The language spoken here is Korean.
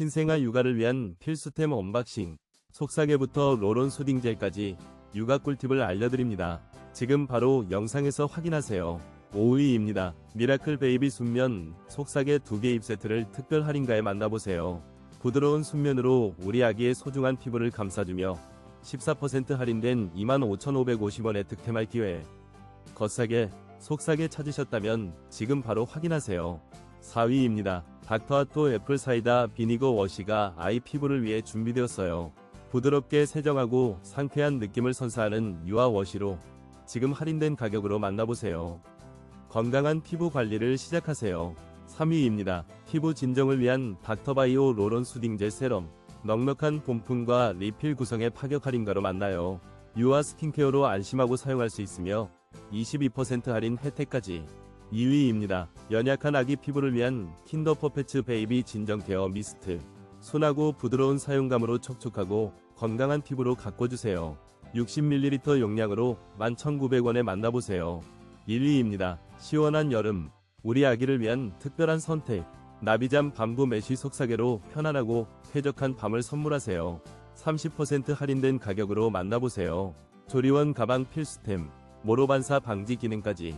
신생아 육아를 위한 필수템 언박싱. 속삭에부터 로론 수딩젤까지 육아 꿀팁을 알려드립니다. 지금 바로 영상에서 확인하세요. 5위입니다. 미라클 베이비 순면 속삭에 2개 입 세트를 특별 할인가에 만나보세요. 부드러운 순면으로 우리 아기의 소중한 피부를 감싸주며 14% 할인된 25,550원에 득템할 기회. 겉싸게, 속싸게 찾으셨다면 지금 바로 확인하세요. 4위입니다. 닥터아토 애플 사이다 비니거 워시가 아이 피부를 위해 준비되었어요. 부드럽게 세정하고 상쾌한 느낌을 선사하는 유아 워시로 지금 할인된 가격으로 만나보세요. 건강한 피부 관리를 시작하세요. 3위입니다. 피부 진정을 위한 닥터바이오 로론 수딩젤 세럼. 넉넉한 본품과 리필 구성의 파격 할인가로 만나요. 유아 스킨케어로 안심하고 사용할 수 있으며 22% 할인 혜택까지. 2위입니다. 연약한 아기 피부를 위한 킨더 퍼페츠 베이비 진정 케어 미스트. 순하고 부드러운 사용감으로 촉촉하고 건강한 피부로 가꿔주세요. 60ml 용량으로 11,900원에 만나보세요. 1위입니다. 시원한 여름. 우리 아기를 위한 특별한 선택. 나비잠 밤부 메쉬 속삭이로 편안하고 쾌적한 밤을 선물하세요. 30% 할인된 가격으로 만나보세요. 조리원 가방 필수템. 모로 반사 방지 기능까지